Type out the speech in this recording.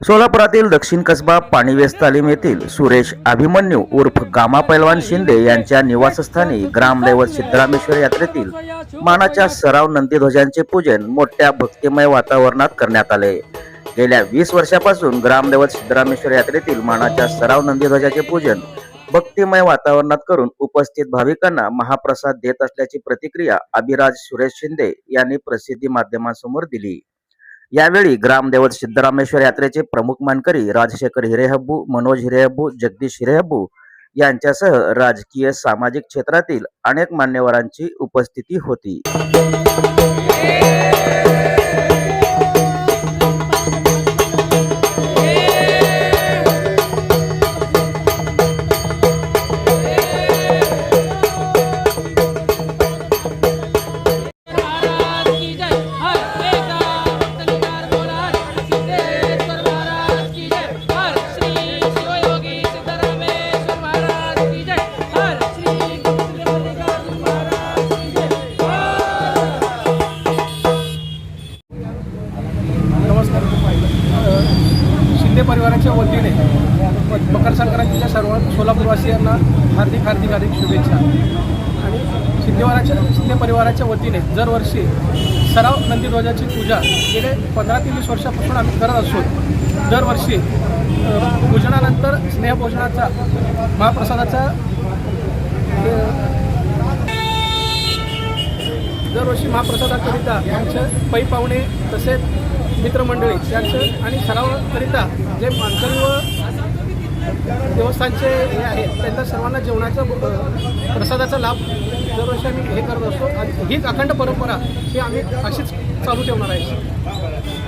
सोलापुरातील दक्षिण कसबा पाणीवेस तालीम येथील सुरेश अभिमन्यू उर्फ गामा पैलवान शिंदे यांच्या निवासस्थानी ग्रामदैवत सिद्धरामेश्वर यात्रेतील मानाच्या सराव नंदीध्वजांचे पूजन मोठ्या भक्तिमय वातावरणात करण्यात आले. गेल्या वीस वर्षापासून ग्रामदैवत सिद्धरामेश्वर यात्रेतील मानाच्या सराव नंदीध्वजाचे पूजन भक्तिमय वातावरणात करून उपस्थित भाविकांना महाप्रसाद देत असल्याची प्रतिक्रिया अभिराज सुरेश शिंदे यांनी प्रसिद्धी माध्यमांसमोर दिली. यावेळी ग्रामदेवत सिद्धरामेश्वर यात्रेचे प्रमुख मानकरी राजशेखर हिरेहब्बू मनोज हिरेहब्बू जगदीश हिरेहब्बू यांच्यासह राजकीय सामाजिक क्षेत्रातील अनेक मान्यवरांची उपस्थिती होती. परिवाराच्या वतीने मकर संक्रांतीच्या सर्व सोलापूरवासियांना हार्दिक हार्दिक हार्दिक शुभेच्छा. आणि शिंदेवाराच्या शिंदे परिवाराच्या वतीने दरवर्षी सराव नंदीध्वजाची पूजा गेले पंधरा ते वीस वर्षापासून आम्ही करत असून दरवर्षी पूजनानंतर स्नेहभोजनाचा महाप्रसादाचा दरवर्षी महाप्रसादाकरिता आमचे पै पाहुणे तसेच मित्रमंडळी त्यांचं आणि सरावाकरिता जे मानकरी व देवस्थानचे हे आहेत त्यांना सर्वांना जेवणाचा प्रसादाचा लाभ दरवर्षी आम्ही हे करत असतो. आणि हीच अखंड परंपरा ही आम्ही अशीच चालू ठेवणार आहे.